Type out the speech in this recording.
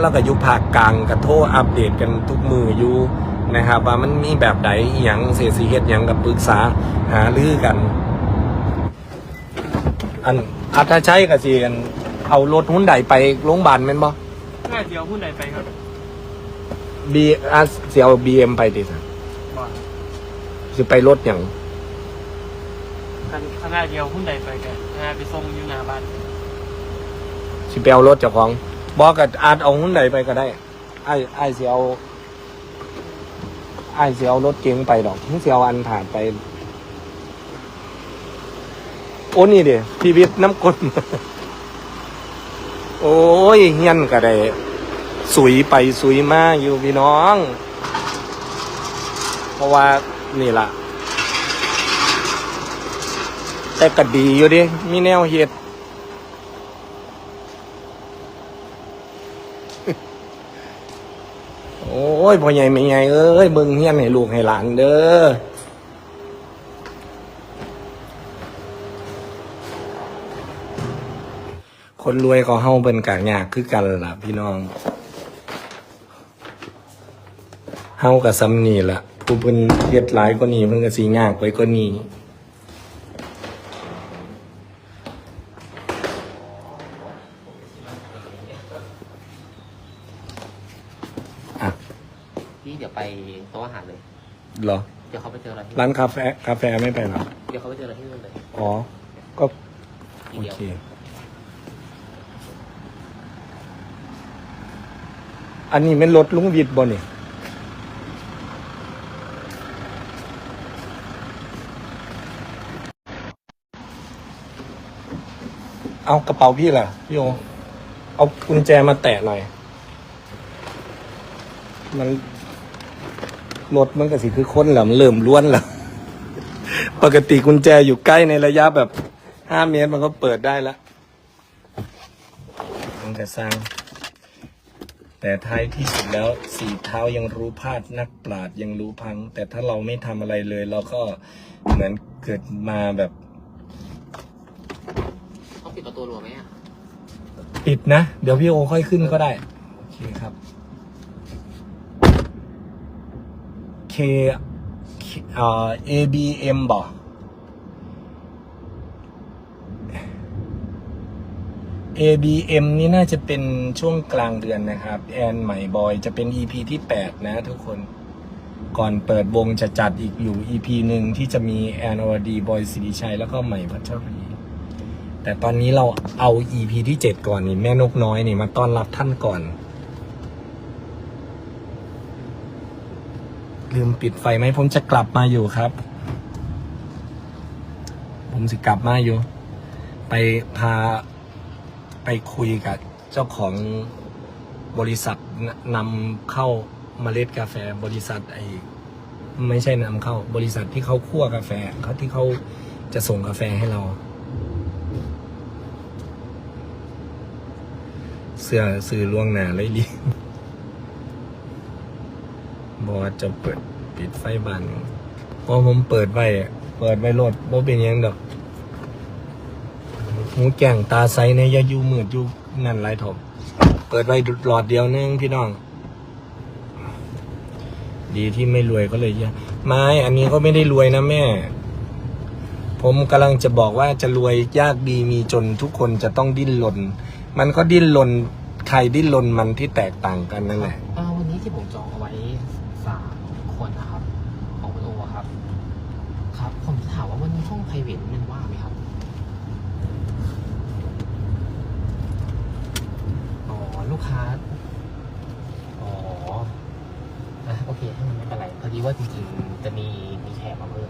แล้วก็อยู่ภาคกลางก็โทรอัปเดตกันทุกมืออยู่นะครับ ว่ามันมีแบบใดอหย่างเสียสีเฮ็ดหยังกับปรึกษาหารือกัน อันอัตชัยกับสิกันเอารถหุ้นใดไปโรงพยาบาลแม่นบ่ง่ายเดียวหุ้นใดไปครับบีอาเสียวบีเอ็มไปดิสันบ่สิไปรถหยังคันขนาดเดียวหุ้นใดไปกันงานไปส่งอยู่หน้าบ้านสิไปเอารถเจ้าของ บอกกับอาจเอาหุ้นใดไปก็ได้ไอ้ไอ้เสียวไอ้เสียวรถเก๋งไปดอกทั้งเสียวอันผ่านไป โอ้นี่เดีชีวิตน้ำกลโอ้ยเฮียนก็ได้สุยไปสุยมาอยู่พี่น้อง เพราะว่านี่ล่ะ แต่ก็ดีอยู่ดิมีแนวเหตุ โอ้ยพ่อใหญ่ไม่ใหญ่เอ้ยเบิ่งเฮียนให้ลูกให้หลานเด้อคนรวยเขาเฮาเป็นกางยากคือกันล่ะ พี่น้องเฮากับซ้ำนี่ล่ะผู้เพิ่นเฮ็ดหลายกว่านี้เพิ่นก็สิยากไปกว่านี้ พี่เดี๋ยวไปโต๊ะอาหารเลย เหรอ เดี๋ยวเขาไปเจออะไรที่ร้านกาแฟกาแฟไม่ไปเหรอ เดี๋ยวเขาไปเจออะไรที่นู่นเลยอ๋อ ก็ ทีโอเดียวเค อันนี้เป็นรถลุงวิทย์บ่นี่เอากระเป๋าพี่ล่ะ พี่โอ เอากุญแจมาแตะหน่อย มัน รถมันก็สิคือคนแหละมันเริ่มล้วนแล้วปกติกุญแจอยู่ใกล้ในระยะแบบห้าเมตรมันก็เปิดได้แล้วมันจะสร้างแต่ท้ายที่สุดแล้วสีเท้ายังรู้พลาดนักปราดยังรู้พัง แต่ถ้าเราไม่ทำอะไรเลย เราก็เหมือนเกิดมาแบบต้องปิดประตูรั้วไหมอะ ปิดนะ เดี๋ยวพี่โอค่อยขึ้นก็ได้ โอเคครับ K เอ่อ ABM บ่ ABM นี่น่าจะเป็นช่วงกลางเดือนนะครับ แอนใหม่บอยจะเป็น EP ที่ 8 นะทุกคน ก่อนเปิดวงจะจัดอีกอยู่ EP หนึ่งที่จะมีแอนอวดีบอยสิริชัย แล้วก็ใหม่พัชรี แต่ตอนนี้เราเอา EP ที่ 7 ก่อนนี่แม่นกน้อยนี่มาต้อนรับท่านก่อน ลืมปิดไฟไหมผมจะกลับมาอยู่ครับ ผมสิกลับมาอยู่ ไปพาไปคุยกับเจ้าของบริษัทนำเข้าเมล็ดกาแฟบริษัทไอไม่ใช่นำเข้าบริษัทที่เขาคั่วกาแฟเขาที่เขาจะส่งกาแฟให้เรา เสื้อซื้อล่วงหน้าเลยดิ บอจะเปิดปิดไฟบานเพราะผมเปิดไว้อะเปิดไว้รถบ่เป็นยังดอกหูแก่งตาใสในยาอยู่มืดอยู่นั่นไรถมเปิดไว้หลอดเดียวนึงพี่น้อง ดีที่ไม่รวยก็เลยยะไม่อันนี้ก็ไม่ได้รวยนะแม่ ผมกำลังจะบอกว่าจะรวยยากดีมีจนทุกคนจะต้องดิ้นรนมันก็ดิ้นรนใครดิ้นรนมันที่แตกต่างกันนั่นแหละวันนี้ที่ผมจองเอาไว้ สามคนนะครับ ของคุณโอครับ ครับ ผมจะถามว่าวันนี้ห้องไพรเวทมันว่างไหมครับอ๋อลูกค้าอ๋ออะโอเคถ้ามันไม่เป็นไรพอดีว่าจริงๆจะมีมีแขกมาเพิ่ม